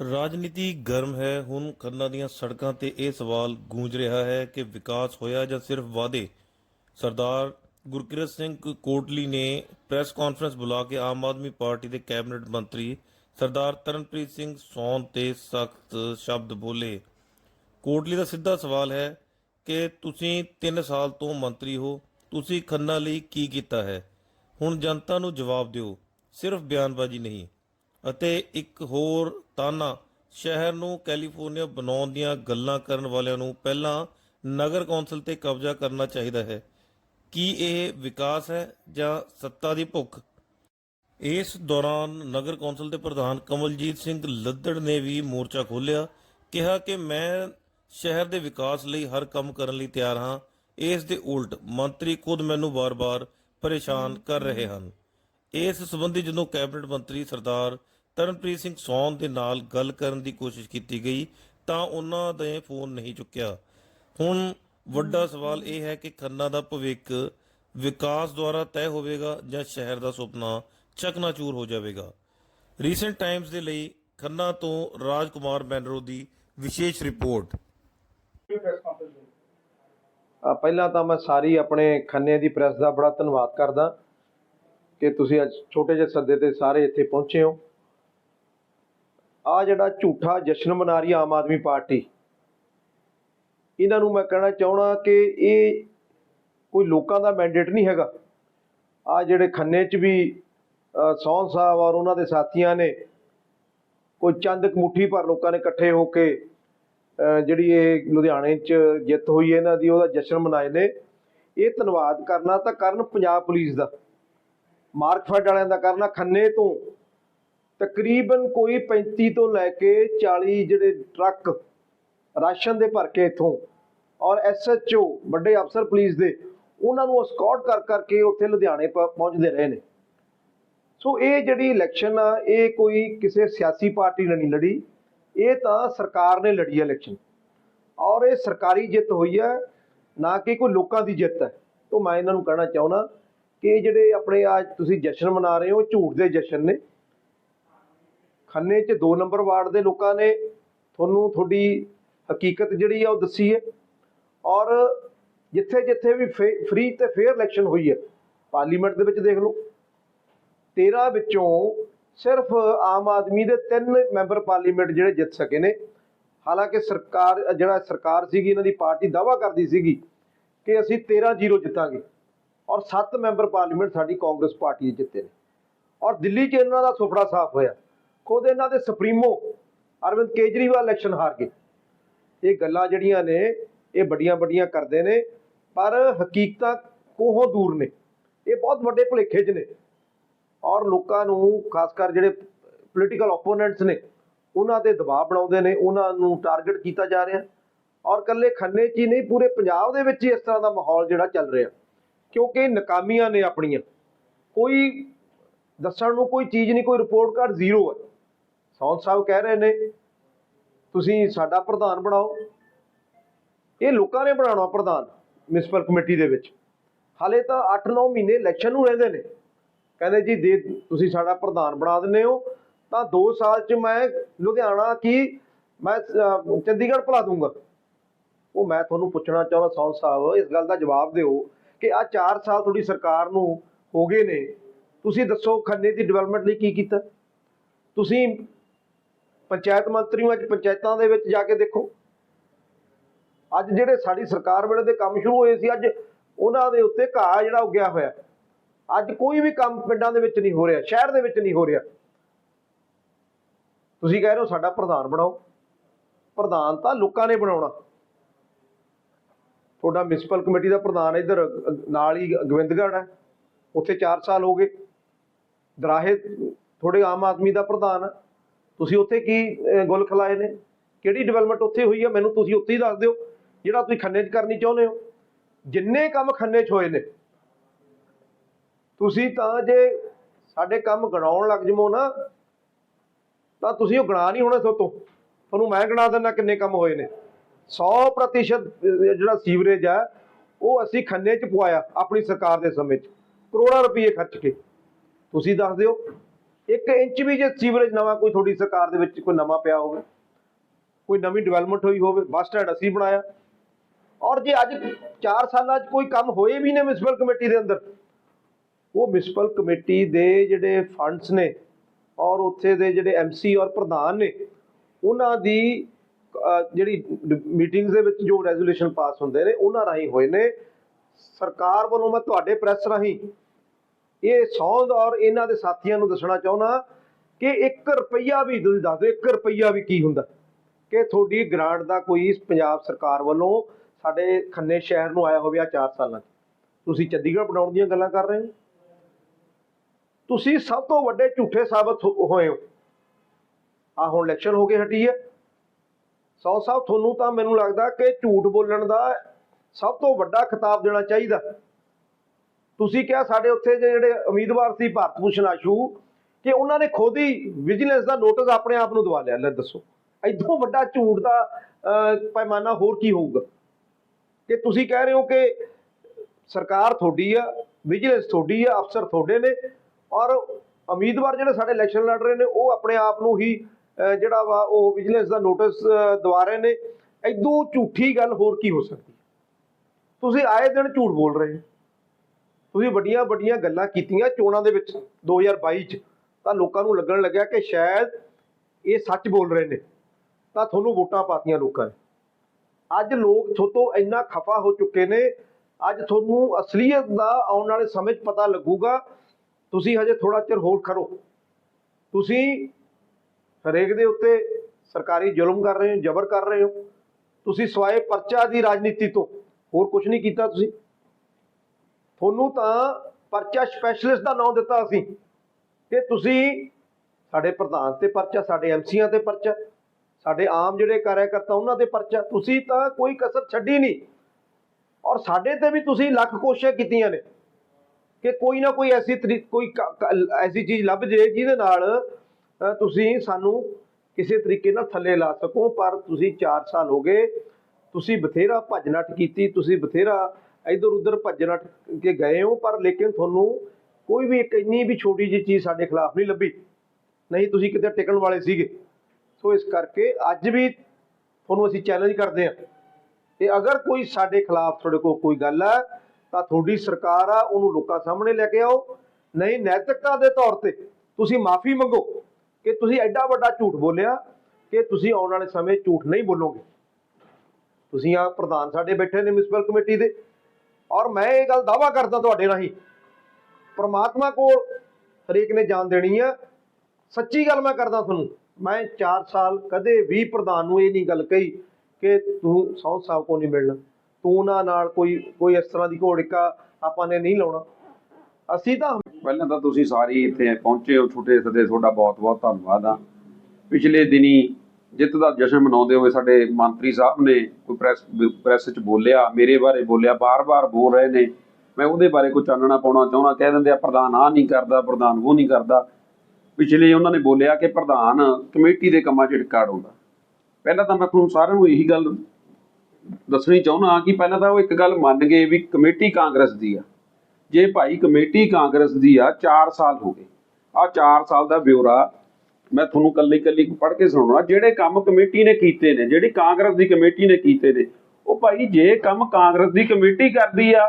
ਰਾਜਨੀਤੀ ਗਰਮ ਹੈ। ਹੁਣ ਖੰਨਾ ਦੀਆਂ ਸੜਕਾਂ ਤੇ ਇਹ ਸਵਾਲ ਗੂੰਜ ਰਿਹਾ ਹੈ ਕਿ ਵਿਕਾਸ ਹੋਇਆ ਜਾਂ ਸਿਰਫ ਵਾਅਦੇ? ਸਰਦਾਰ ਗੁਰਕਿਰਤ ਸਿੰਘ ਕੋਟਲੀ ਨੇ ਪ੍ਰੈਸ ਕਾਨਫਰੰਸ ਬੁਲਾ ਕੇ ਆਮ ਆਦਮੀ ਪਾਰਟੀ ਦੇ ਕੈਬਨਿਟ ਮੰਤਰੀ ਸਰਦਾਰ ਤਰਨਪ੍ਰੀਤ ਸਿੰਘ ਸੌਨ ਤੇ ਸਖਤ ਸ਼ਬਦ ਬੋਲੇ। ਕੋਟਲੀ ਦਾ ਸਿੱਧਾ ਸਵਾਲ ਹੈ ਕਿ ਤੁਸੀਂ 3 ਸਾਲ ਤੋਂ ਮੰਤਰੀ ਹੋ, ਤੁਸੀਂ ਖੰਨਾ ਲਈ ਕੀ ਕੀਤਾ ਹੈ? ਹੁਣ ਜਨਤਾ ਨੂੰ ਜਵਾਬ ਦਿਓ। ਸਿਰਫ ਬਿਆਨਬਾਜ਼ੀ ਨਹੀਂ ਅਤੇ ਇੱਕ ਹੋਰ ਤਾਨਾ, ਸ਼ਹਿਰ ਨੂੰ ਕੈਲੀਫੋਰਨੀਆ ਬਣਾਉਣ ਦੀਆਂ ਗੱਲਾਂ ਕਰਨ ਵਾਲਿਆਂ ਨੂੰ ਪਹਿਲਾਂ ਨਗਰ ਕੌਂਸਲ ਤੇ ਕਬਜ਼ਾ ਕਰਨਾ ਚਾਹੀਦਾ ਹੈ। ਕੀ ਇਹ ਵਿਕਾਸ ਹੈ ਜਾਂ ਸੱਤਾ ਦੀ ਭੁੱਖ? ਇਸ ਦੌਰਾਨ ਨਗਰ ਕੌਂਸਲ ਦੇ ਪ੍ਰਧਾਨ ਕਮਲਜੀਤ ਸਿੰਘ ਲੱਦੜ ਨੇ ਵੀ ਮੋਰਚਾ ਖੋਲ੍ਹਿਆ, ਕਿਹਾ ਕਿ ਮੈਂ ਸ਼ਹਿਰ ਦੇ ਵਿਕਾਸ ਲਈ ਹਰ ਕੰਮ ਕਰਨ ਲਈ ਤਿਆਰ ਹਾਂ। ਇਸ ਦੇ ਉਲਟ ਮੰਤਰੀ ਖੁਦ ਮੈਨੂੰ ਵਾਰ-ਵਾਰ ਪਰੇਸ਼ਾਨ ਕਰ ਰਹੇ ਹਨ। ਇਸ ਸੰਬੰਧੀ ਜਦੋਂ ਕੈਬਨਿਟ ਮੰਤਰੀ ਸਰਦਾਰ ਤਰਨਪ੍ਰੀਤ ਸਿੰਘ ਸੌਨ ਦੇ ਨਾਲ ਗੱਲ ਕਰਨ ਦੀ ਕੋਸ਼ਿਸ਼ ਕੀਤੀ ਗਈ ਤਾਂ ਉਹਨਾਂ ਦੇ ਫੋਨ ਨਹੀਂ ਚੁੱਕਿਆ। ਹੁਣ ਵੱਡਾ ਸਵਾਲ ਇਹ ਹੈ ਕਿ ਖੰਨਾ ਦਾ ਭਵਿੱਖ ਵਿਕਾਸ ਦੁਆਰਾ ਤੈਅ ਹੋਵੇਗਾ ਜਾਂ ਸ਼ਹਿਰ ਦਾ ਸੁਪਨਾ ਚਕਨਾਚੂਰ ਹੋ ਜਾਵੇਗਾ? ਰੀਸੈਂਟ ਟਾਈਮਜ਼ ਦੇ ਲਈ ਖੰਨਾ ਤੋਂ ਰਾਜਕੁਮਾਰ ਬੈਨਰੋ ਦੀ ਵਿਸ਼ੇਸ਼ ਰਿਪੋਰਟ। ਪਹਿਲਾਂ ਤਾਂ ਮੈਂ ਸਾਰੀ ਆਪਣੇ ਖੰਨੇ ਦੀ ਪ੍ਰੈਸ ਦਾ ਬੜਾ ਧੰਨਵਾਦ ਕਰਦਾ ਕਿ ਤੁਸੀਂ ਅੱਜ ਛੋਟੇ ਜਿਹੇ ਸੱਦੇ ਤੇ ਸਾਰੇ ਇੱਥੇ ਪਹੁੰਚੇ ਹੋ। ਆ ਜਿਹੜਾ ਝੂਠਾ ਜਸ਼ਨ ਮਨਾ ਰਹੀ ਆਮ ਆਦਮੀ ਪਾਰਟੀ। ਇਹਨਾਂ ਨੂੰ ਮੈਂ ਕਹਿਣਾ ਚਾਹਣਾ ਕਿ ਇਹ ਕੋਈ ਲੋਕਾਂ ਦਾ ਮੈਂਡੇਟ ਨਹੀਂ ਹੈਗਾ। ਆ ਜਿਹੜੇ ਖੰਨੇ 'ਚ ਵੀ ਅ, ਸੌਨ ਸਾਹਿਬ ਔਰ ਉਹਨਾਂ ਦੇ ਸਾਥੀਆਂ ਨੇ ਕੋਈ ਚੰਦ ਕੁ ਮੁੱਠੀ ਭਰ ਲੋਕਾਂ ਨੇ ਇਕੱਠੇ ਹੋ ਕੇ ਜਿਹੜੀ ਇਹ ਲੁਧਿਆਣੇ 'ਚ ਜਿੱਤ ਹੋਈ ਹੈ ਇਹਨਾਂ ਦੀ ਉਹਦਾ ਜਸ਼ਨ ਮਨਾਏ ਨੇ। ਇਹ ਧੰਨਵਾਦ ਕਰਨਾ ਤਾਂ ਕਰਨ ਪੰਜਾਬ ਪੁਲਿਸ ਦਾ। ਮਾਰਕਫੈਡ ਵਾਲਿਆਂ ਦਾ ਕਰਨਾ ਖੰਨੇ ਤੋਂ ਤਕਰੀਬਨ ਕੋਈ 35 ਤੋਂ ਲੈ ਕੇ 40 ਜਿਹੜੇ ਟਰੱਕ ਰਾਸ਼ਨ ਦੇ ਭਰ ਕੇ ਇੱਥੋਂ ਔਰ ਐਸਐਚਓ ਵੱਡੇ ਅਫਸਰ ਪੁਲਿਸ ਦੇ, ਉਹਨਾਂ ਨੂੰ ਸਕਾਟ ਕਰ ਕਰਕੇ ਉੱਥੇ ਲੁਧਿਆਣੇ ਪ- ਪਹੁੰਚਦੇ ਰਹੇ ਨੇ। ਸੋ ਇਹ ਜਿਹੜੀ ਇਲੈਕਸ਼ਨ ਆ, ਇਹ ਕੋਈ ਕਿਸੇ ਸਿਆਸੀ ਪਾਰਟੀ ਨੇ ਨਹੀਂ ਲੜੀ। ਇਹ ਤਾਂ ਸਰਕਾਰ ਨੇ ਲੜੀ ਹੈ ਇਲੈਕਸ਼ਨ ਔਰ ਇਹ ਸਰਕਾਰੀ ਜਿੱਤ ਹੋਈ ਹੈ ਨਾ ਕਿ ਕੋਈ ਲੋਕਾਂ ਦੀ ਜਿੱਤ ਹੈ ਤੋਂ ਮੈਂ ਇਹਨਾਂ ਨੂੰ ਕਹਿਣਾ ਚਾਹੁੰਦਾ ਕਿ ਜਿਹੜੇ ਆਪਣੇ ਅੱਜ ਤੁਸੀਂ ਜਸ਼ਨ ਮਨਾ ਰਹੇ ਹੋ, ਝੂਠ ਦੇ ਜਸ਼ਨ ਨੇ ਖੰਨੇ 'ਚ 2 ਨੰਬਰ ਵਾਰਡ ਦੇ ਲੋਕਾਂ ਨੇ ਤੁਹਾਨੂੰ ਤੁਹਾਡੀ ਹਕੀਕਤ ਜਿਹੜੀ ਆ ਉਹ ਦੱਸੀ ਹੈ। ਔਰ ਜਿੱਥੇ ਜਿੱਥੇ ਵੀ ਫ੍ਰੀ ਤੇ ਫੇਅਰ ਇਲੈਕਸ਼ਨ ਹੋਈ ਹੈ ਪਾਰਲੀਮੈਂਟ ਦੇ ਵਿੱਚ ਦੇਖ ਲਓ। 13 ਵਿੱਚੋਂ ਸਿਰਫ ਆਮ ਆਦਮੀ ਦੇ ਤਿੰਨ ਮੈਂਬਰ ਪਾਰਲੀਮੈਂਟ ਜਿਹੜੇ ਜਿੱਤ ਸਕੇ ਨੇ। ਹਾਲਾਂਕਿ ਸਰਕਾਰ, ਜਿਹੜਾ ਸਰਕਾਰ ਸੀਗੀ, ਇਹਨਾਂ ਦੀ ਪਾਰਟੀ ਦਾਵਾ ਕਰਦੀ ਸੀਗੀ ਕਿ ਅਸੀਂ 13-0 ਜਿੱਤਾਂਗੇ। ਔਰ 7 ਮੈਂਬਰ ਪਾਰਲੀਮੈਂਟ ਸਾਡੀ ਕਾਂਗਰਸ ਪਾਰਟੀ ਦੇ ਜਿੱਤੇ ਨੇ। ਔਰ ਦਿੱਲੀ 'ਚ ਇਹਨਾਂ ਦਾ ਸੁਪੜਾ ਸਾਫ਼ ਹੋਇਆ। ਖੁਦ ਇਹਨਾਂ ਦੇ ਸੁਪਰੀਮੋ ਅਰਵਿੰਦ ਕੇਜਰੀਵਾਲ ਇਲੈਕਸ਼ਨ ਹਾਰ ਗਏ। ਇਹ ਗੱਲਾਂ ਜਿਹੜੀਆਂ ਨੇ, ਇਹ ਵੱਡੀਆਂ ਵੱਡੀਆਂ ਕਰਦੇ ਨੇ, ਪਰ ਹਕੀਕਤਾਂ ਕੋਹੋਂ ਦੂਰ ਨੇ। ਇਹ ਬਹੁਤ ਵੱਡੇ ਭੁਲੇਖੇ 'ਚ ਨੇ। ਔਰ ਲੋਕਾਂ ਨੂੰ, ਖਾਸ ਕਰ ਜਿਹੜੇ ਪੋਲੀਟੀਕਲ ਓਪੋਨੈਂਟਸ ਨੇ, ਉਹਨਾਂ ਤੇ ਦਬਾਅ ਬਣਾਉਂਦੇ ਨੇ, ਉਹਨਾਂ ਨੂੰ ਟਾਰਗੇਟ ਕੀਤਾ ਜਾ ਰਿਹਾ। ਔਰ ਕੱਲੇ ਖੰਨੇ 'ਚ ਹੀ ਨਹੀਂ, ਪੂਰੇ ਪੰਜਾਬ ਦੇ ਵਿੱਚ ਹੀ ਇਸ ਤਰ੍ਹਾਂ ਦਾ ਮਾਹੌਲ ਜਿਹੜਾ ਚੱਲ ਰਿਹਾ। ਕਿਉਂਕਿ ਨਕਾਮੀਆਂ ਨੇ ਆਪਣੀਆਂ। ਕੋਈ ਦੱਸਣ ਨੂੰ ਕੋਈ ਚੀਜ਼ ਨਹੀਂ, ਕੋਈ ਰਿਪੋਰਟ ਕਾਰਡ ਜ਼ੀਰੋ ਹੈ। ਸੌਂਦ ਸਾਹਿਬ ਕਹਿ ਰਹੇ ਨੇ, ਤੁਸੀਂ ਸਾਡਾ ਪ੍ਰਧਾਨ ਬਣਾਓ। ਇਹ ਲੋਕਾਂ ਨੇ ਬਣਾਉਣਾ ਪ੍ਰਧਾਨ ਮਿਊਨਿਸਪਲ ਕਮੇਟੀ ਦੇ ਵਿੱਚ। ਹਾਲੇ ਤਾਂ 8-9 ਮਹੀਨੇ ਇਲੈਕਸ਼ਨ ਨੂੰ ਰਹਿੰਦੇ ਨੇ। ਕਹਿੰਦੇ ਜੀ, ਦੇ, ਤੁਸੀਂ ਸਾਡਾ ਪ੍ਰਧਾਨ ਬਣਾ ਦਿੰਦੇ ਹੋ, ਤਾਂ 2 ਸਾਲ ਚ ਮੈਂ ਲੁਧਿਆਣਾ ਕੀ, ਮੈਂ ਚੰਡੀਗੜ੍ਹ ਭੁਲਾ ਦੂੰਗਾ। ਉਹ ਮੈਂ ਤੁਹਾਨੂੰ ਪੁੱਛਣਾ ਚਾਹੁੰਦਾ ਸੌਂ ਸਾਹਿਬ, ਇਸ ਗੱਲ ਦਾ ਜਵਾਬ ਦਿਓ ਕਿ ਆ 4 ਸਾਲ ਤੁਹਾਡੀ ਸਰਕਾਰ ਨੂੰ ਹੋ ਗਏ ਨੇ। ਤੁਸੀਂ ਦੱਸੋ ਖੰਨੇ ਦੀ ਡਿਵੈਲਪਮੈਂਟ ਲਈ ਕੀ ਕੀਤਾ। ਤੁਸੀਂ ਪੰਚਾਇਤ ਮੰਤਰੀ ਨੂੰ ਅੱਜ ਪੰਚਾਇਤਾਂ ਦੇ ਵਿੱਚ ਜਾ ਕੇ ਦੇਖੋ। ਅੱਜ ਜਿਹੜੇ ਸਾਡੀ ਸਰਕਾਰ ਵੇਲੇ ਦੇ ਕੰਮ ਸ਼ੁਰੂ ਹੋਏ ਸੀ, ਅੱਜ ਉਹਨਾਂ ਦੇ ਉੱਤੇ ਘਾਹ ਜਿਹੜਾ ਉੱਗਿਆ ਹੋਇਆ। ਅੱਜ ਕੋਈ ਵੀ ਕੰਮ ਪਿੰਡਾਂ ਦੇ ਵਿੱਚ ਨਹੀਂ ਹੋ ਰਿਹਾ, ਸ਼ਹਿਰ ਦੇ ਵਿੱਚ ਨਹੀਂ ਹੋ ਰਿਹਾ। ਤੁਸੀਂ ਕਹਿ ਰਹੇ ਹੋ ਸਾਡਾ ਪ੍ਰਧਾਨ ਬਣਾਓ। ਪ੍ਰਧਾਨ ਤਾਂ ਲੋਕਾਂ ਨੇ ਬਣਾਉਣਾ। ਤੁਹਾਡਾ ਮਿਊਨਿਸਪਲ ਕਮੇਟੀ ਦਾ ਪ੍ਰਧਾਨ ਇੱਧਰ, ਨਾਲ ਹੀ ਗੋਬਿੰਦਗੜ੍ਹ ਹੈ। ਉੱਥੇ 4 ਸਾਲ ਹੋ ਗਏ। ਦਰਾਹੇ ਥੋੜੇ ਆਮ ਆਦਮੀ ਦਾ ਪ੍ਰਧਾਨ ਹੈ। ਤੁਸੀਂ ਉੱਥੇ ਕੀ ਅ, ਗੁੱਲ ਖਲਾਏ ਨੇ? ਕਿਹੜੀ ਡਿਵੈਲਪਮੈਂਟ ਉੱਥੇ ਹੋਈ ਹੈ ਮੈਨੂੰ ਤੁਸੀਂ ਉੱਥੇ ਹੀ ਦੱਸ ਦਿਓ ਜਿਹੜਾ ਤੁਸੀਂ ਖੰਨੇ 'ਚ ਕਰਨੀ ਚਾਹੁੰਦੇ ਹੋ। ਜਿੰਨੇ ਕੰਮ ਖੰਨੇ 'ਚ ਹੋਏ ਨੇ। ਤੁਸੀਂ ਤਾਂ ਜੇ ਸਾਡੇ ਕੰਮ ਗਣਾਉਣ ਲੱਗ ਜਮੋ ਨਾ ਤਾਂ ਤੁਸੀਂ ਉਹ ਗਣਾ ਨਹੀਂ ਹੋਣਾ ਤੁਹਾਤੋਂ ਤੁਹਾਨੂੰ ਮੈਂ ਗਣਾ ਦਿੰਦਾ ਕਿੰਨੇ ਕੰਮ ਹੋਏ ਨੇ। 100% ਜਿਹੜਾ ਸੀਵਰੇਜ ਆ ਉਹ ਅਸੀਂ ਖੰਨੇ 'ਚ ਪਵਾਇਆ ਆਪਣੀ ਸਰਕਾਰ ਦੇ ਸਮੇਂ 'ਚ। ਕਰੋੜਾਂ ਰੁਪਏ ਖਰਚ ਕੇ। ਤੁਸੀਂ ਦੱਸ ਦਿਓ ਇੱਕ ਇੰਚ ਵੀ ਜੇ ਸੀਵਰੇਜ ਨਵਾਂ ਕੋਈ ਤੁਹਾਡੀ ਸਰਕਾਰ ਦੇ ਵਿੱਚ ਕੋਈ ਨਵਾਂ ਪਿਆ ਹੋਵੇ, ਕੋਈ ਨਵੀਂ ਡਿਵੈਲਪਮੈਂਟ ਹੋਈ ਹੋਵੇ, ਬੱਸ ਸਟੈਂਡ ਅਸੀਂ ਬਣਾਇਆ। ਔਰ ਜੇ ਅੱਜ 4 ਸਾਲਾਂ 'ਚ ਕੋਈ ਕੰਮ ਹੋਏ ਵੀ ਨੇ ਮਿਊਨਿਸਪਲ ਕਮੇਟੀ ਦੇ ਅੰਦਰ, ਉਹ ਮਿਊਨਿਸਪਲ ਕਮੇਟੀ ਦੇ ਜਿਹੜੇ ਫੰਡਸ ਨੇ ਔਰ ਉੱਥੇ ਦੇ ਜਿਹੜੇ ਐਮਸੀ ਔਰ ਪ੍ਰਧਾਨ ਨੇ, ਉਹਨਾਂ ਦੀ ਜਿਹੜੀ ਮੀਟਿੰਗਸ ਦੇ ਵਿੱਚ ਜੋ ਰੈਜ਼ੋਲੂਸ਼ਨ ਪਾਸ ਹੁੰਦੇ ਨੇ, ਉਹਨਾਂ ਰਾਹੀਂ ਹੋਏ ਨੇ। ਸਰਕਾਰ ਵੱਲੋਂ ਮੈਂ ਤੁਹਾਡੇ ਪ੍ਰੈਸ ਰਾਹੀਂ ਇਹ ਸੌਂਦ ਔਰ ਇਹਨਾਂ ਦੇ ਸਾਥੀਆਂ ਨੂੰ ਦੱਸਣਾ ਚਾਹੁੰਦਾ ਕਿ 1 ਰੁਪਈਆ ਵੀ ਤੁਸੀਂ ਦੱਸ ਦਿਓ 1 ਰੁਪਈਆ ਵੀ ਕੀ ਹੁੰਦਾ? ਕਿ ਤੁਹਾਡੀ ਗ੍ਰਾਂਟ ਦਾ ਕੋਈ ਪੰਜਾਬ ਸਰਕਾਰ ਵੱਲੋਂ ਸਾਡੇ ਖੰਨੇ ਸ਼ਹਿਰ ਨੂੰ ਆਇਆ ਹੋਵੇ ਆ 4 ਸਾਲਾਂ 'ਚ। ਤੁਸੀਂ ਚੰਡੀਗੜ੍ਹ ਬਣਾਉਣ ਦੀਆਂ ਗੱਲਾਂ ਕਰ ਰਹੇ ਹੋ? ਤੁਸੀਂ ਸਭ ਤੋਂ ਵੱਡੇ ਝੂਠੇ ਸਾਬਤ ਹੋਏ ਹੋ। ਆ ਹੁਣ ਇਲੈਕਸ਼ਨ ਹੋ ਕੇ ਹਟੀ ਹੈ ਸੌ ਸਾਹਿਬ ਤੁਹਾਨੂੰ ਤਾਂ ਮੈਨੂੰ ਲੱਗਦਾ ਕਿ ਝੂਠ ਬੋਲਣ ਦਾ ਸਭ ਤੋਂ ਵੱਡਾ ਖਿਤਾਬ ਦੇਣਾ ਚਾਹੀਦਾ। ਤੁਸੀਂ ਕਿਹਾ ਸਾਡੇ ਉੱਥੇ ਦੇ ਜਿਹੜੇ ਉਮੀਦਵਾਰ ਸੀ ਭਾਰਤ ਭੂਸ਼ਣ ਆਸ਼ੂ, ਕਿ ਉਹਨਾਂ ਨੇ ਖੁਦ ਹੀ ਵਿਜੀਲੈਂਸ ਦਾ ਨੋਟਿਸ ਆਪਣੇ ਆਪ ਨੂੰ ਦਵਾ ਲਿਆ। ਲੈ ਦੱਸੋ ਐਦੋਂ ਵੱਡਾ ਝੂਠ ਦਾ ਪੈਮਾਨਾ ਹੋਰ ਕੀ ਹੋਊਗਾ? ਕਿ ਤੁਸੀਂ ਕਹਿ ਰਹੇ ਹੋ ਕਿ ਸਰਕਾਰ ਤੁਹਾਡੀ ਆ ਵਿਜੀਲੈਂਸ ਤੁਹਾਡੀ ਆ, ਅਫਸਰ ਤੁਹਾਡੇ ਨੇ, ਔਰ ਉਮੀਦਵਾਰ ਜਿਹੜੇ ਸਾਡੇ ਇਲੈਕਸ਼ਨ ਲੜ ਰਹੇ ਨੇ, ਉਹ ਆਪਣੇ ਆਪ ਨੂੰ ਹੀ ਜਿਹੜਾ ਵਾ, ਉਹ ਵਿਜੀਲੈਂਸ ਦਾ ਨੋਟਿਸ ਦਵਾ ਰਹੇ ਨੇ। ਐਦੋਂ ਝੂਠੀ ਗੱਲ ਹੋਰ ਕੀ ਹੋ ਸਕਦੀ? ਤੁਸੀਂ ਆਏ ਦਿਨ ਝੂਠ ਬੋਲ ਰਹੇ ਹੋ। ਤੁਸੀਂ ਵੱਡੀਆਂ ਵੱਡੀਆਂ ਗੱਲਾਂ ਕੀਤੀਆਂ ਚੋਣਾਂ ਦੇ ਵਿੱਚ 2022 ਚ। ਤਾਂ ਲੋਕਾਂ ਨੂੰ ਲੱਗਣ ਲੱਗਿਆ ਕਿ ਸ਼ਾਇਦ ਇਹ ਸੱਚ ਬੋਲ ਰਹੇ ਨੇ। ਤਾਂ ਤੁਹਾਨੂੰ ਵੋਟਾਂ ਪਾਤੀਆਂ ਲੋਕਾਂ ਨੇ। ਅੱਜ ਲੋਕ ਤੁਹਾਤੋਂ ਇੰਨਾ ਖਫਾ ਹੋ ਚੁੱਕੇ ਨੇ। ਅੱਜ ਤੁਹਾਨੂੰ ਅਸਲੀਅਤ ਦਾ ਆਉਣ ਵਾਲੇ ਸਮੇਂ 'ਚ ਪਤਾ ਲੱਗੂਗਾ। ਤੁਸੀਂ ਹਜੇ ਥੋੜਾ ਚਿਰ ਹੋਰ ਖੜੋ। ਤੁਸੀਂ ਹਰੇਕ ਦੇ ਉੱਤੇ ਸਰਕਾਰੀ ਜ਼ੁਲਮ ਕਰ ਰਹੇ ਹੋ, ਜ਼ਬਰ ਕਰ ਰਹੇ ਹੋ। ਤੁਸੀਂ ਸਵਾਏ ਪਰਚਾ ਦੀ ਰਾਜਨੀਤੀ ਤੋਂ। ਹੋਰ ਕੁਝ ਨਹੀਂ ਕੀਤਾ ਤੁਸੀਂ। ਤੁਹਾਨੂੰ ਤਾਂ ਪਰਚਾ ਸਪੈਸ਼ਲਿਸਟ ਦਾ ਨਾਮ ਦਿੱਤਾ ਅਸੀਂ ਕਿ ਤੁਸੀਂ ਸਾਡੇ ਪ੍ਰਧਾਨ ਤੇ ਪਰਚਾ, ਸਾਡੇ ਐਮਸੀਆਂ ਤੇ ਪਰਚਾ, ਸਾਡੇ ਆਮ ਜਿਹੜੇ ਕਾਰਜਕਰਤਾ ਉਹਨਾਂ ਤੇ ਪਰਚਾ, ਤੁਸੀਂ ਤਾਂ ਕੋਈ ਕਸਰ ਛੱਡੀ ਨਹੀਂ। ਔਰ ਸਾਡੇ ਤੇ ਵੀ ਤੁਸੀਂ ਲੱਖ ਕੋਸ਼ਿਸ਼ਾਂ ਕੀਤੀਆਂ ਨੇ ਕਿ ਕੋਈ ਨਾ ਕੋਈ ਐਸੀ ਤਰੀ, ਕੋਈ ਕ- ਐਸੀ ਚੀਜ਼ ਲੱਭ ਜੇ ਜਿਹਦੇ ਨਾਲ ਤੁਸੀਂ ਸਾਨੂੰ ਕਿਸੇ ਤਰੀਕੇ ਨਾਲ ਥੱਲੇ ਲਾ ਸਕੋ, ਪਰ ਤੁਸੀਂ 4 ਸਾਲ ਹੋ ਗਏ, ਤੁਸੀਂ ਬਥੇਰਾ ਭੱਜ ਨੱਠ ਕੀਤੀ, ਤੁਸੀਂ ਬਥੇਰਾ ਇਧਰ ਉਧਰ ਭੱਜ ਨੱਠ ਕੇ ਗਏ ਹੋ, ਪਰ ਲੇਕਿਨ ਤੁਹਾਨੂੰ ਕੋਈ ਵੀ ਇੱਕ ਇੰਨੀ ਵੀ ਛੋਟੀ ਜਿਹੀ ਚੀਜ਼ ਸਾਡੇ ਖਿਲਾਫ ਨਹੀਂ ਲੱਭੀ। ਨਹੀਂ, ਤੁਸੀਂ ਕਿਤੇ ਟਿਕਣ ਵਾਲੇ ਸੀਗੇ। ਸੋ ਇਸ ਕਰਕੇ ਅੱਜ ਵੀ ਤੁਹਾਨੂੰ ਅਸੀਂ ਚੈਲੰਜ ਕਰਦੇ ਹਾਂ ਕਿ ਅਗਰ ਕੋਈ ਸਾਡੇ ਖਿਲਾਫ ਤੁਹਾਡੇ ਕੋਲ ਕੋਈ ਗੱਲ ਹੈ, ਤਾਂ ਤੁਹਾਡੀ ਸਰਕਾਰ ਆ, ਉਹਨੂੰ ਲੋਕਾਂ ਸਾਹਮਣੇ ਲੈ ਕੇ ਆਓ। ਨਹੀਂ, ਨੈਤਿਕਤਾ ਦੇ ਤੌਰ ਤੇ ਤੁਸੀਂ ਮਾਫੀ ਮੰਗੋ ਕਿ ਤੁਸੀਂ ਐਡਾ ਵੱਡਾ ਝੂਠ ਬੋਲਿਆ ਕਿ ਤੁਸੀਂ ਆਉਣ ਵਾਲੇ ਸਮੇਂ ਝੂਠ ਨਹੀਂ ਬੋਲੋਗੇ। ਤੁਸੀਂ ਆ ਪ੍ਰਧਾਨ ਸਾਡੇ ਬੈਠੇ ਨੇ ਮਿਊਨਿਸਪਲ ਕਮੇਟੀ ਦੇ। ਔਰ ਮੈਂ ਇਹ ਗੱਲ ਦਾਵਾ ਕਰਦਾ ਤੁਹਾਡੇ ਰਾਹੀਂ। ਪ੍ਰਮਾਤਮਾ ਕੋਲ ਹਰੇਕ ਨੇ ਜਾਨ ਦੇਣੀ ਆ। ਸੱਚੀ ਗੱਲ ਮੈਂ ਕਰਦਾ ਤੁਹਾਨੂੰ, ਮੈਂ 4 ਸਾਲ ਕਦੇ ਵੀ ਪ੍ਰਧਾਨ ਨੂੰ ਇਹ ਨਹੀਂ ਗੱਲ ਕਹੀ ਕਿ ਤੂੰ ਸੌ ਸਾਹਿਬ ਕੋ ਨਹੀਂ ਮਿਲਣਾ। ਤੂੰ ਉਹਨਾਂ ਨਾਲ ਕੋਈ ਕੋਈ ਇਸ ਤਰ੍ਹਾਂ ਦੀ ਘੋੜਿਕਾ ਆਪਾਂ ਨੇ ਨਹੀਂ ਲਾਉਣਾ। ਅਸੀਂ ਤਾਂ ਪਹਿਲਾਂ ਤਾਂ ਤੁਸੀਂ ਸਾਰੇ ਇੱਥੇ ਪਹੁੰਚੇ ਹੋ, ਛੋਟੇ ਸਦੇ, ਤੁਹਾਡਾ ਬਹੁਤ-ਬਹੁਤ ਧੰਨਵਾਦ ਆ। ਪਿਛਲੇ ਦਿਨੀ ਜਿੱਤ ਦਾ ਜਸ਼ਨ ਮਨਾਉਂਦੇ ਹੋਏ ਸਾਡੇ ਮੰਤਰੀ ਸਾਹਿਬ ਨੇ ਕੋਈ ਪ੍ਰੈਸ ਪ੍ਰੈਸ 'ਚ ਬੋਲਿਆ, ਮੇਰੇ ਬਾਰੇ ਬੋਲਿਆ, ਬਾਰ-ਬਾਰ ਬੋਲ ਰਹੇ ਨੇ। ਮੈਂ ਉਹਦੇ ਬਾਰੇ ਕੋਈ ਚਾਨਣਾ ਪਾਉਣਾ ਚਾਹੁੰਦਾ, ਕਹਿ ਦਿੰਦੇ ਆ ਪ੍ਰਧਾਨ ਆ ਨਹੀਂ ਕਰਦਾ, ਪ੍ਰਧਾਨ ਉਹ ਨਹੀਂ ਕਰਦਾ। ਪਿਛਲੇ ਉਹਨਾਂ ਨੇ ਬੋਲਿਆ ਕਿ ਪ੍ਰਧਾਨ ਕਮੇਟੀ ਦੇ ਕੰਮਾਂ 'ਚ ਰਿਕਾਰਡ ਹੁੰਦਾ। ਪਹਿਲਾਂ ਤਾਂ ਮੈਂ ਤੁਹਾਨੂੰ ਸਾਰਿਆਂ ਨੂੰ ਇਹੀ ਗੱਲ ਦੱਸਣੀ ਚਾਹੁੰਦਾ ਕਿ ਪਹਿਲਾਂ ਤਾਂ ਉਹ ਇੱਕ ਗੱਲ ਮੰਨ ਗਏ ਵੀ ਕਮੇਟੀ ਕਾਂਗਰਸ ਦੀ ਆ। ਜੇ ਭਾਈ ਕਮੇਟੀ ਕਾਂਗਰਸ ਦੀ ਆ 4 ਸਾਲ ਹੋ ਗਏ। ਆ 4 ਸਾਲ ਦਾ ਬਿਊਰਾ ਮੈਂ ਤੁਹਾਨੂੰ ਕੱਲੀ ਕੱਲੀ ਪੜ੍ਹ ਕੇ ਸੁਣਾਉਣਾ, ਜਿਹੜੇ ਕੰਮ ਕਮੇਟੀ ਨੇ ਕੀਤੇ ਨੇ, ਜਿਹੜੀ ਕਾਂਗਰਸ ਦੀ ਕਮੇਟੀ ਨੇ ਕੀਤੇ ਨੇ, ਉਹ ਭਾਈ ਜੇ ਕੰਮ ਕਾਂਗਰਸ ਦੀ ਕਮੇਟੀ ਕਰਦੀ ਆ,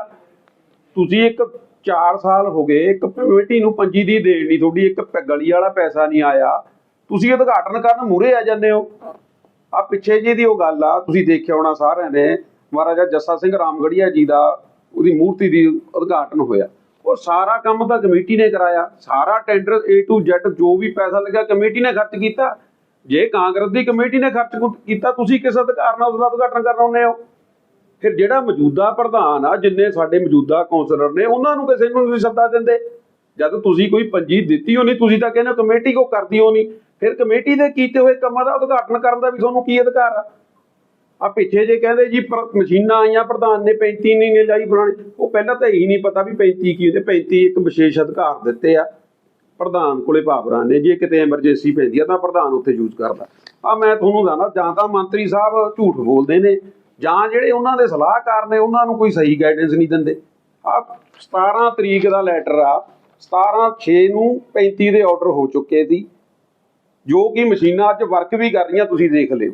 ਤੁਸੀਂ ਇੱਕ 4 ਸਾਲ ਹੋ ਗਏ, ਇੱਕ ਕਮੇਟੀ ਨੂੰ ਪੰਜੀ ਦੀ ਦੇਣ ਨਹੀਂ, ਤੁਹਾਡੀ ਇੱਕ ਗਲੀ ਵਾਲਾ ਪੈਸਾ ਨਹੀਂ ਆਇਆ, ਤੁਸੀਂ ਉਦਘਾਟਨ ਕਰਨ ਮੂਰੇ ਆ ਜਾਂਦੇ ਹੋ। ਆ ਪਿੱਛੇ ਜੀ ਦੀ ਉਹ ਗੱਲ ਆ, ਤੁਸੀਂ ਦੇਖਿਆ ਹੋਣਾ ਸਾਰਿਆਂ ਨੇ, ਮਹਾਰਾਜਾ ਜੱਸਾ ਸਿੰਘ ਰਾਮਗੜੀਆ ਜੀ ਦਾ ਉਹਦੀ ਮੂਰਤੀ ਦੀ ਉਦਘਾਟਨ ਹੋਇਆ। ਉਹ ਸਾਰਾ ਕੰਮ ਤਾਂ ਕਮੇਟੀ ਨੇ ਕਰਾਇਆ। ਸਾਰਾ ਟੈਂਡਰ A to Z, ਜੋ ਵੀ ਪੈਸਾ ਲੱਗਾ ਕਮੇਟੀ ਨੇ ਖਰਚ ਕੀਤਾ। ਜੇ ਕਾਂਗਰਸ ਦੀ ਕਮੇਟੀ ਨੇ ਖਰਚ ਕੀਤਾ, ਤੁਸੀਂ ਕਿਸ ਅਧਿਕਾਰ ਨਾਲ ਉਹਦਾ ਉਦਘਾਟਨ ਕਰਨ ਆਉਂਦੇ ਹੋ? ਫਿਰ ਜਿਹੜਾ ਮੌਜੂਦਾ ਪ੍ਰਧਾਨ ਆ, ਜਿੰਨੇ ਸਾਡੇ ਮੌਜੂਦਾ ਕੌਂਸਲਰ ਨੇ, ਉਹਨਾਂ ਨੂੰ ਕਿਸੇ ਨੂੰ ਨਹੀਂ ਸੱਦਾ ਦਿੰਦੇ। ਜਦ ਤੁਸੀਂ ਕੋਈ ਪੰਜੀ ਦਿੱਤੀ ਹੋ ਨਹੀਂ ਤੁਸੀਂ ਤਾਂ ਕਹਿੰਦੇ ਹੋ ਕਮੇਟੀ ਕੋ ਕਰਦੀ ਹੋ ਨਹੀਂ ਫਿਰ ਕਮੇਟੀ ਦੇ ਕੀਤੇ ਹੋਏ ਕੰਮਾਂ ਦਾ ਉਦਘਾਟਨ ਕਰਨ ਦਾ ਵੀ ਤੁਹਾਨੂੰ ਕੀ ਅਧਿਕਾਰ ਆ? ਆ ਪਿੱਛੇ ਜੇ ਕਹਿੰਦੇ ਜੀ ਪਰ- ਮਸ਼ੀਨਾਂ ਆਈਆਂ, ਪ੍ਰਧਾਨ ਨੇ 35 ਨਹੀਂ ਨੇ ਲਾਈ ਬਣਾਣੀ ਉਹ ਪਹਿਲਾਂ ਤਾਂ ਇਹੀ ਨਹੀਂ ਪਤਾ ਵੀ 35 ਕੀ ਹੁੰਦੇ 35 ਇੱਕ ਵਿਸ਼ੇਸ਼ ਅਧਿਕਾਰ ਦਿੱਤੇ ਆ। ਪ੍ਰਧਾਨ ਕੋਲੇ ਪਾਵਰਾਂ ਨੇ, ਜੇ ਕਿਤੇ ਐਮਰਜੈਂਸੀ ਪੈਂਦੀ ਆ ਤਾਂ ਪ੍ਰਧਾਨ ਉੱਥੇ ਯੂਜ਼ ਕਰਦਾ। ਆ ਮੈਂ ਤੁਹਾਨੂੰ ਦੱਸਦਾ, ਜਾਂ ਤਾਂ ਮੰਤਰੀ ਸਾਹਿਬ ਝੂਠ ਬੋਲਦੇ ਨੇ, ਜਾਂ ਜਿਹੜੇ ਉਹਨਾਂ ਦੇ ਸਲਾਹਕਾਰ ਨੇ, ਉਹਨਾਂ ਨੂੰ ਕੋਈ ਸਹੀ ਗਾਈਡੈਂਸ ਨਹੀਂ ਦਿੰਦੇ। ਆ 17 ਤਰੀਕ ਦਾ ਲੈਟਰ ਆ 17 6 ਨੂੰ 35 ਦੇ ਆਰਡਰ ਹੋ ਚੁੱਕੇ ਸੀ। ਜੋ ਕਿ ਮਸ਼ੀਨਾਂ ਅੱਜ ਵਰਕ ਵੀ ਕਰ ਰਹੀਆਂ, ਤੁਸੀਂ ਦੇਖ ਲਿਓ।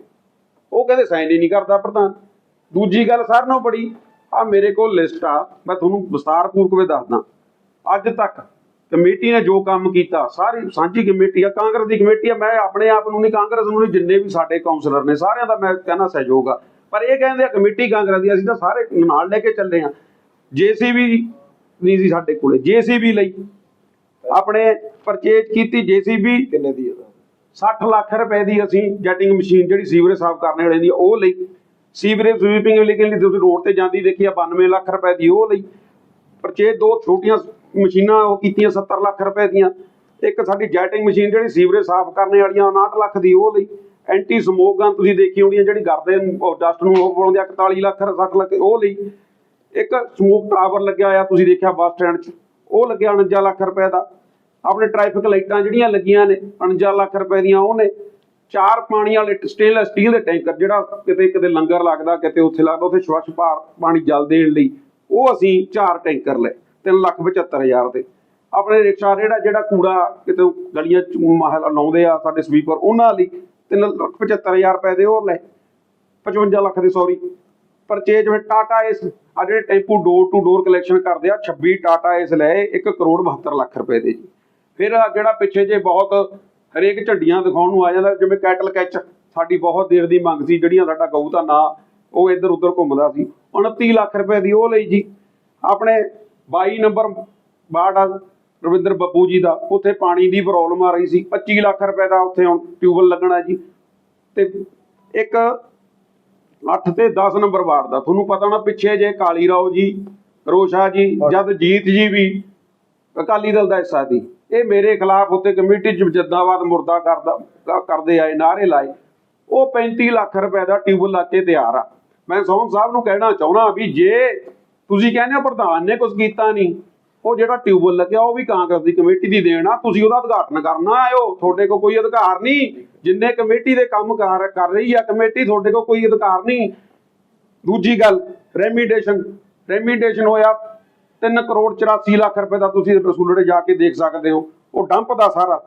ਉਹ ਕਹਿੰਦੇ ਸਾਈਨ ਹੀ ਨਹੀਂ ਕਰਦਾ ਪ੍ਰਧਾਨ। ਦੂਜੀ ਗੱਲ ਸਾਰਿਆਂ ਨਾਲੋਂ ਬੜੀ ਆ ਮੇਰੇ ਕੋਲ ਲਿਸਟ ਆ, ਮੈਂ ਤੁਹਾਨੂੰ ਵਿਸਤਾਰਪੂਰਵਕ ਵੀ ਦੱਸਦਾ। ਅੱਜ ਤੱਕ ਕਮੇਟੀ ਨੇ ਜੋ ਕੰਮ ਕੀਤਾ, ਸਾਰੀ ਸਾਂਝੀ ਕਮੇਟੀ ਆ, ਕਾਂਗਰਸ ਦੀ ਕਮੇਟੀ ਆ, ਮੈਂ ਆਪਣੇ ਆਪ ਨੂੰ ਨਹੀਂ, ਕਾਂਗਰਸ ਨੂੰ ਨਹੀਂ, ਜਿੰਨੇ ਵੀ ਸਾਡੇ ਕਾਉਂਸਲਰ ਨੇ, ਸਾਰਿਆਂ ਦਾ ਮੈਂ ਕਹਿੰਦਾ ਸਹਿਯੋਗ ਆ। ਪਰ ਇਹ ਕਹਿੰਦੇ ਆ ਕਮੇਟੀ ਕਾਂਗਰਸ ਦੀ, ਅਸੀਂ ਤਾਂ ਸਾਰੇ ਨਾਲ ਲੈ ਕੇ ਚੱਲੇ ਆ। ਜੇਸੀਬੀ ਨਹੀਂ ਸੀ ਸਾਡੇ ਕੋਲੇ, ਜੇਸੀਬੀ ਲਈ। ਆਪਣੇ ਪਰਚੇਜ ਕੀਤੀ, ਜੇਸੀਬੀ ਕਿੰਨੇ ਦੀ 60 ਲੱਖ ਰੁਪਏ ਦੀ ਅਸੀਂ ਜੈਟਿੰਗ ਮਸ਼ੀਨ ਜਿਹੜੀ ਸੀਵਰੇਜ ਸਾਫ਼ ਕਰਨ ਵਾਲੀ ਦੀ, ਉਹ ਲਈ। ਸੀਵਰੇਜ ਸਵੀਪਿੰਗ ਲਈ ਲਈ ਤੁਸੀਂ ਰੋਡ ਤੇ ਜਾਂਦੀ ਦੇਖੀ ਆ 92 ਲੱਖ ਰੁਪਏ ਦੀ ਉਹ ਲਈ। ਪਰਚੇ ਦੋ ਛੋਟੀਆਂ ਮਸ਼ੀਨਾਂ, ਉਹ ਕੀਤੀਆਂ 70 ਲੱਖ ਰੁਪਏ ਦੀਆਂ। ਇੱਕ ਸਾਡੀ ਜੈਟਿੰਗ ਮਸ਼ੀਨ ਜਿਹੜੀ ਸੀਵਰੇਜ ਸਾਫ਼ ਕਰਨ ਵਾਲੀਆਂ 59 ਲੱਖ ਦੀ ਉਹ ਲਈ। ਐਂਟੀ ਸਮੋਕ ਗਨ ਤੁਸੀਂ ਦੇਖੀ ਹੋਣੀ ਜਿਹੜੀ ਗਰਦੇ ਡਸਟ ਨੂੰ ਉਹ ਬਣਾਉਂਦੇ ਆ 41 ਲੱਖ 60 ਲੱਖ, ਉਹ ਲਈ। ਇੱਕ ਸਮੋਕ ਟਾਵਰ ਲੱਗਿਆ ਹੋਇਆ, ਤੁਸੀਂ ਦੇਖਿਆ ਬੱਸ ਸਟੈਂਡ 'ਚ, ਉਹ ਲੱਗਿਆ 49 ਲੱਖ ਰੁਪਏ ਦਾ। ਆਪਣੇ ਟ੍ਰੈਫਿਕ ਲਾਈਟਾਂ ਜਿਹੜੀਆਂ ਲੱਗੀਆਂ ਨੇ 49 ਲੱਖ ਰੁਪਏ ਦੀਆਂ ਉਹ ਨੇ। ਚਾਰ ਪਾਣੀ ਵਾਲੇ ਸਟੇਨਲੈਸ ਸਟੀਲ ਦੇ ਟੈਂਕਰ ਜਿਹੜਾ ਕਿਤੇ ਕਿਤੇ ਲੰਗਰ ਲੱਗਦਾ, ਕਿਤੇ ਉੱਥੇ ਲੱਗਦਾ, ਉੱਥੇ ਸਵੱਛ ਭਾਰ ਪਾਣੀ ਜਲ ਦੇਣ ਲਈ, ਉਹ ਅਸੀਂ ਚਾਰ ਟੈਂਕਰ ਲਏ 375000 ਦੇ। ਆਪਣੇ ਰਿਕਸ਼ਾ ਜਿਹੜਾ ਜਿਹੜਾ ਕੂੜਾ ਕਿਤੇ ਗਲੀਆਂ ਚ ਮਹਲ ਲਾਉਂਦੇ ਆ ਸਾਡੇ ਸਵੀਪਰ, ਉਹਨਾਂ ਲਈ 375000 ਰੁਪਏ ਦੇ ਉਹ ਲਏ। 55 ਲੱਖ ਦੇ ਸੌਰੀ ਪਰਚੇਜ ਵਿੱਚ ਟਾਟਾ ਇਸ ਆ ਜਿਹੜੇ tempo door to door collection ਕਰਦੇ ਆ 26 ਟਾਟਾ ਇਸ ਲਏ 1 ਕਰੋੜ 72 ਲੱਖ ਰੁਪਏ ਦੇ ਜੀ। ਫਿਰ ਜਿਹੜਾ ਪਿੱਛੇ ਜੇ ਬਹੁਤ ਹਰੇਕ ਝੰਡੀਆਂ ਦਿਖਾਉਣ ਨੂੰ ਆ ਜਾਂਦਾ ਜਿਵੇਂ ਕੈਟਲ ਕੈਚ ਸਾਡੀ ਬਹੁਤ ਦੇਰ ਦੀ ਮੰਗ ਸੀ ਜਿਹੜੀਆਂ ਸਾਡਾ ਗਊ ਦਾ ਨਾਂ ਉਹ ਇੱਧਰ ਉੱਧਰ ਘੁੰਮਦਾ ਸੀ। 29 ਲੱਖ ਰੁਪਏ ਦੀ ਉਹ ਲਈ ਜੀ। ਆਪਣੇ 22 ਨੰਬਰ ਵਾਰਡ ਆ ਰਵਿੰਦਰ ਬੱਬੂ ਜੀ ਦਾ ਉੱਥੇ ਪਾਣੀ ਦੀ ਪ੍ਰੋਬਲਮ ਆ ਰਹੀ ਸੀ। 25 ਲੱਖ ਰੁਪਏ ਦਾ ਉੱਥੇ ਹੁਣ ਟਿਊਬਲ ਲੱਗਣਾ ਜੀ। ਤੇ ਇੱਕ 8 ਤੇ 10 ਨੰਬਰ ਵਾਰਡ ਦਾ ਤੁਹਾਨੂੰ ਪਤਾ ਨਾ ਪਿੱਛੇ ਜੇ ਕਾਲੀ ਰਾਓ ਜੀ ਰੋਸ਼ਾ ਜੀ ਜਦ ਜੀਤ ਜੀ ਵੀ ਅਕਾਲੀ ਦਲ ਦਾ ਹਿੱਸਾ ਸੀ। ਇਹ ਮੇਰੇ ਖਿਲਾਫ ਉੱਤੇ ਕਮੇਟੀ ਚ ਮੁਰਦਾ ਕਰਦਾ ਕਰਦੇ ਆਏ ਨਾਰੇ ਲਾਏ। ਉਹ 35 ਲੱਖ ਰੁਪਏ ਦਾ ਟਿਊਬਲ ਲਾ ਕੇ ਤਿਆਰ ਆ। ਮੈਂ ਸੋਹਣ ਸਾਹਿਬ ਨੂੰ ਕਹਿਣਾ ਚਾਹੁੰਦਾ ਵੀ ਜੇ ਤੁਸੀਂ ਕਹਿੰਦੇ ਹੋ ਪ੍ਰਧਾਨ ਨੇ ਕੁਝ ਕੀਤਾ ਨਹੀਂ, ਉਹ ਜਿਹੜਾ ਟਿਊਬਲ ਲੱਗਿਆ, ਉਹ ਵੀ ਕਾਂਗਰਸ ਦੀ ਕਮੇਟੀ ਦੀ ਦੇਣ ਆ, ਤੁਸੀਂ ਉਹਦਾ ਉਦਘਾਟਨ ਕਰਨਾ ਆਇਓ ਤੁਹਾਡੇ ਕੋਲ ਕੋਈ ਅਧਿਕਾਰ ਨਹੀਂ। ਜਿੰਨੇ ਕਮੇਟੀ ਦੇ ਕੰਮ ਕਰ ਕਰ ਰਹੀ ਆ ਕਮੇਟੀ, ਤੁਹਾਡੇ ਕੋਲ ਕੋਈ ਅਧਿਕਾਰ ਨਹੀਂ। ਦੂਜੀ ਗੱਲ, ਰੈਮੀਡੇਸ਼ਨ ਰੈਮੀਡੇਸ਼ਨ ਹੋਇਆ। 3 ਕਰੋੜ 84 ਲੱਖ ਰੁਪਏ ਦਾ ਤੁਸੀਂ ਰਸੂਲੜੇ ਜਾ ਕੇ ਦੇਖ ਸਕਦੇ ਹੋ। ਉਹ ਡੰਪ ਦਾ ਸਾਰਾ।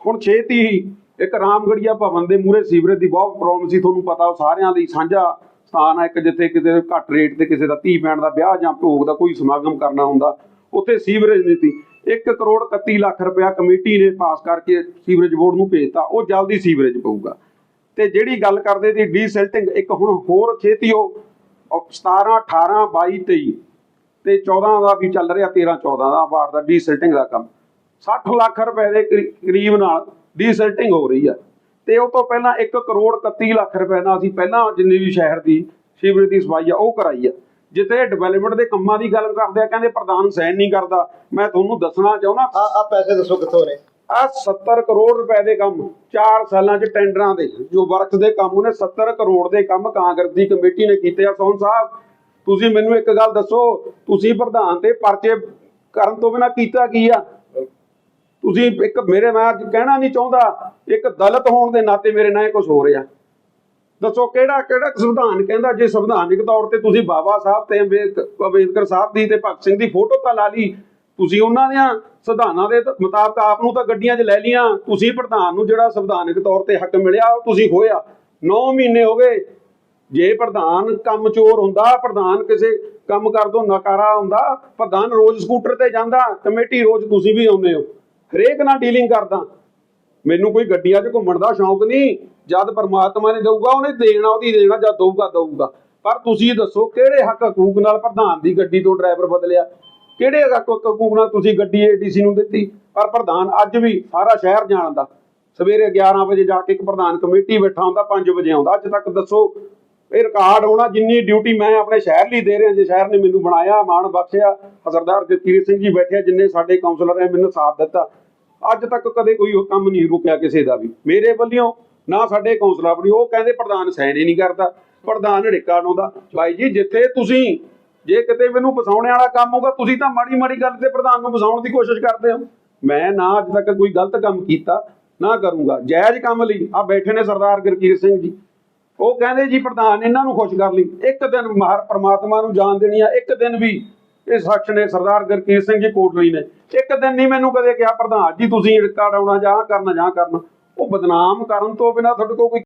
ਹੁਣ ਛੇਤੀ ਹੀ ਇੱਕ ਰਾਮਗੜੀਆ ਭਵਨ ਦੇ ਮੂਹਰੇ ਸੀਵਰੇਜ ਦੀ ਬਹੁਤ ਪ੍ਰੋਬਲਮ ਸੀ, ਤੁਹਾਨੂੰ ਪਤਾ, ਉਹ ਸਾਰਿਆਂ ਲਈ ਸਾਂਝਾ ਸਥਾਨ ਹੈ, ਇੱਕ ਜਿੱਥੇ ਕਿਤੇ ਘੱਟ ਰੇਟ ਤੇ ਕਿਸੇ ਦਾ ਧੀ ਪੈਣ ਦਾ ਵਿਆਹ ਜਾਂ ਭੋਗ ਦਾ ਕੋਈ ਸਮਾਗਮ ਕਰਨਾ ਹੁੰਦਾ, ਉੱਥੇ ਸੀਵਰੇਜ ਨਹੀਂ ਸੀ 1 ਕਰੋੜ 31 ਲੱਖ ਰੁਪਇਆ ਕਮੇਟੀ ਨੇ ਪਾਸ ਕਰਕੇ ਸੀਵਰੇਜ ਬੋਰਡ ਨੂੰ ਭੇਜਤਾ, ਉਹ ਜਲਦੀ ਸੀਵਰੇਜ ਪਊਗਾ। ਤੇ ਜਿਹੜੀ ਗੱਲ ਕਰਦੇ ਸੀ ਡੀਸੈਲਟਿੰਗ, ਇੱਕ ਹੁਣ ਹੋਰ ਛੇਤੀ ਉਹ ਉਹ 17 18 22 23 ਤੇ 14 ਦਾ ਵੀ ਚੱਲ ਰਿਹਾ 13 14 ਦਾ ਵਾਰਡ ਦਾ ਡੀਸੈਲਟਿੰਗ ਦਾ ਕੰਮ। 60 ਲੱਖ ਰੁਪਏ ਦੇ ਕਰੀ- ਕਰੀਬ ਨਾਲ ਡੀਸੈਲਟਿੰਗ ਹੋ ਰਹੀ ਆ। ਤੇ ਉਹ ਤੋਂ ਪਹਿਲਾਂ 1 ਕਰੋੜ 31 ਲੱਖ ਰੁਪਏ ਨਾਲ ਅਸੀਂ ਪਹਿਲਾਂ ਜਿੰਨੀ ਵੀ ਸ਼ਹਿਰ ਦੀ ਸੀਵਰੇਜ ਦੀ ਸਫ਼ਾਈ ਆ ਉਹ ਕਰਾਈ ਆ। ਜਿੱਥੇ ਡਿਵੈਲਪਮੈਂਟ ਦੇ ਕੰਮਾਂ ਦੀ ਗੱਲ ਕਰਦੇ ਆ ਕਹਿੰਦੇ ਪ੍ਰਧਾਨ ਸਾਈਨ ਨਹੀਂ ਕਰਦਾ। ਮੈਂ ਤੁਹਾਨੂੰ ਦੱਸਣਾ ਚਾਹੁੰਦਾ। ਆ ਆ ਪੈਸੇ ਦੱਸੋ ਕਿੱਥੋਂ ਨੇ? ਆ 70 ਕਰੋੜ ਰੁਪਏ ਦੇ ਕੰਮ 4 ਸਾਲਾਂ ਚ ਟੈਂਡਰਾਂ ਦੇ ਜੋ ਵਰਕਸ ਦੇ ਕੰਮ ਉਹਨੇ 70 ਕਰੋੜ ਦੇ ਕੰਮ ਕਾਂਗਰਸ ਦੀ ਕਮੇਟੀ ਨੇ ਕੀਤੇ ਆ। ਸੋਹਣ ਸਾਹਿਬ ਤੁਸੀਂ ਮੈਨੂੰ ਇੱਕ ਗੱਲ ਦੱਸੋ, ਤੁਸੀਂ ਪ੍ਰਧਾਨ ਤੇ ਪਰਚੇ ਕਰਨ ਤੋਂ ਬਿਨਾ ਕੀਤਾ ਕੀ ਆ? ਤੁਸੀਂ ਇੱਕ ਮੇਰੇ, ਮੈਂ ਅੱਜ ਕਹਿਣਾ ਨਹੀਂ ਚਾਹੁੰਦਾ, ਇੱਕ ਦਲਿਤ ਹੋਣ ਦੇ ਨਾਤੇ ਮੇਰੇ ਨਾਲ ਇਹ ਕੁਝ ਹੋ ਰਿਹਾ। ਦੱਸੋ ਕਿਹੜਾ ਕਿਹੜਾ ਸੰਵਿਧਾਨ ਕਹਿੰਦਾ ਜੇ ਸੰਵਿਧਾਨਿਕ ਤੌਰ ਤੇ ਤੁਸੀਂ ਬਾਬਾ ਸਾਹਿਬ ਤੇ ਅੰਬੇਦ- ਅੰਬੇਦਕਰ ਸਾਹਿਬ ਦੀ ਤੇ ਭਗਤ ਸਿੰਘ ਦੀ ਫੋਟੋ ਤਾਂ ਲਾ ਲਈ, ਤੁਸੀਂ ਉਹਨਾਂ ਦੀਆਂ ਸੰਵਿਧਾਨਾਂ ਦੇ ਤ- ਮੁਤਾਬਕ ਆਪ ਨੂੰ ਤਾਂ ਗੱਡੀਆਂ 'ਚ ਲੈ ਲੀਆਂ ਤੁਸੀਂ ਪ੍ਰਧਾਨ ਨੂੰ ਜਿਹੜਾ ਸੰਵਿਧਾਨਿਕ ਤੌਰ ਤੇ ਹੱਕ ਮਿਲਿਆ, ਉਹ ਤੁਸੀਂ ਖੋਇਆ 9 ਮਹੀਨੇ ਹੋ ਗਏ ਜੇ ਪ੍ਰਧਾਨ ਕੰਮ ਚੋਰ ਹੁੰਦਾ, ਪ੍ਰਧਾਨ ਕਿਸੇ ਕੰਮ ਕਰ ਨਕਾਰਾ ਹੁੰਦਾ, ਪ੍ਰਧਾਨ ਰੋਜ਼ ਸਕੂਟਰ ਤੇ ਜਾਂਦਾ, ਕਮੇਟੀ ਰੋਜ਼ ਤੁਸੀਂ ਵੀ ਆਉਂਦੇ ਹੋ, ਹਰੇਕ ਨਾਲ ਡੀਲਿੰਗ ਕਰਦਾ। ਮੈਨੂੰ ਕੋਈ ਗੱਡੀਆਂ 'ਚ ਘੁੰਮਣ ਦਾ ਸ਼ੌਂਕ ਨਹੀਂ, ਜਦ ਪਰਮਾਤਮਾ ਨੇ ਦਊਗਾ, ਉਹਨੇ ਦੇਣਾ, ਉਹਦੀ ਦੇਣਾ, ਜਦ ਦਊਗਾ ਦਊਗਾ। ਪਰ ਤੁਸੀਂ ਦੱਸੋ, ਕਿਹੜੇ ਹੱਕ ਹਕੂਕ ਨਾਲ ਪ੍ਰਧਾਨ ਦੀ ਗੱਡੀ ਤੋਂ ਡਰਾਈਵਰ ਬਦਲਿਆ? ਕਿਹੜੇ ਹੱਕ ਹਕੂਕ ਨਾਲ ਤੁਸੀਂ ਗੱਡੀ ਏਡੀਸੀ ਨੂੰ ਦਿੱਤੀ? ਪਰ ਪ੍ਰਧਾਨ ਅੱਜ ਵੀ ਸਾਰਾ ਸ਼ਹਿਰ ਜਾਣਦਾ। ਸਵੇਰੇ 11 ਵਜੇ ਜਾ ਕੇ ਇੱਕ ਪ੍ਰਧਾਨ ਕਮੇਟੀ ਬੈਠਾ ਹੁੰਦਾ 5 ਵਜੇ ਆਉਂਦਾ। ਅੱਜ ਤੱਕ ਦੱਸੋ ਇਹ ਰਿਕਾਰਡ ਹੋਣਾ, ਜਿੰਨੀ ਡਿਊਟੀ ਮੈਂ ਆਪਣੇ ਸ਼ਹਿਰ ਲਈ ਦੇ ਰਿਹਾ, ਜੇ ਸ਼ਹਿਰ ਨੇ ਮੈਨੂੰ ਬਣਾਇਆ, ਮਾਣ ਬਖਸ਼ਿਆ ਸਰਦਾਰ ਜਗਤੀਰ ਸਿੰਘ ਜੀ ਬੈਠੇ ਜਿੰਨੇ ਸਾਡੇ ਕਾਉਂਸਲਰ ਨੇ ਮੈਨੂੰ ਸਾਥ ਦਿੱਤਾ। ਅੱਜ ਤੱਕ ਕਦੇ ਕੋਈ ਕੰਮ ਨਹੀਂ ਰੁਕਿਆ ਕਿਸੇ ਦਾ ਵੀ। ਮੇਰੇ ਵੱਲੋਂ, ਨਾ ਸਾਡੇ ਕਾਉਂਸਲਰ ਵੱਲੋਂ ਉਹ ਕਹਿੰਦੇ ਪ੍ਰਧਾਨ ਸਾਈਨ ਹੀ ਨਹੀਂ ਕਰਦਾ, ਪ੍ਰਧਾਨ ਢਿੱਕਾ ਲਾਉਂਦਾ। ਬਾਈ ਜੀ, ਜਿੱਥੇ ਤੁਸੀਂ, ਜੇ ਕਿਤੇ ਮੈਨੂੰ ਫਸਾਉਣੇ ਵਾਲਾ ਕੰਮ ਹੋਗਾ ਤੁਸੀਂ ਤਾਂ ਮਾੜੀ ਮਾੜੀ ਗੱਲ ਤੇ ਪ੍ਰਧਾਨ ਨੂੰ ਫਸਾਉਣ ਦੀ ਕੋਸ਼ਿਸ਼ ਕਰਦੇ ਹੋ। ਮੈਂ ਨਾ ਅੱਜ ਤੱਕ ਕੋਈ ਗਲਤ ਕੰਮ ਕੀਤਾ, ਨਾ ਕਰੂੰਗਾ। ਜਾਇਜ਼ ਕੰਮ ਲਈ ਆ ਬੈਠੇ ਨੇ ਸਰਦਾਰ ਗੁਰਕੀਰ ਸਿੰਘ ਜੀ। ਉਹ ਕਹਿੰਦੇ ਜੀ ਪ੍ਰਧਾਨ ਇਹਨਾਂ ਨੂੰ ਖੁਸ਼ ਕਰ ਲਈ। ਇੱਕ ਦਿਨ ਮਹਾਰ ਪ੍ਰਮਾਤਮਾ ਨੂੰ ਜਾਣ ਦੇਣੀ ਆ, ਇੱਕ ਦਿਨ ਵੀ ਇਹ ਸ਼ਖਸ ਨੇ ਸਰਦਾਰ ਗੁਰਕੀਰਤ ਸਿੰਘ ਜੀ ਕੋਟਲੀ ਨੇ। ਇੱਕ ਦਿਨ ਨਹੀਂ ਮੈਨੂੰ ਕਦੇ ਕਿਹਾ, ਪ੍ਰਧਾਨ ਜੀ, ਤੁਸੀਂ ਰਿਕਾਰਡ ਆਉਣਾ ਜਾਂ ਆਹ ਕਰਨਾ ਜਾਂ ਕਰਨਾ। ਉਹ ਬਦਨਾਮ ਕਰਨ ਤੋਂ ਬਿਨਾਂ ਤੁਹਾਡੇ ਕੋਲ ਕੋਈ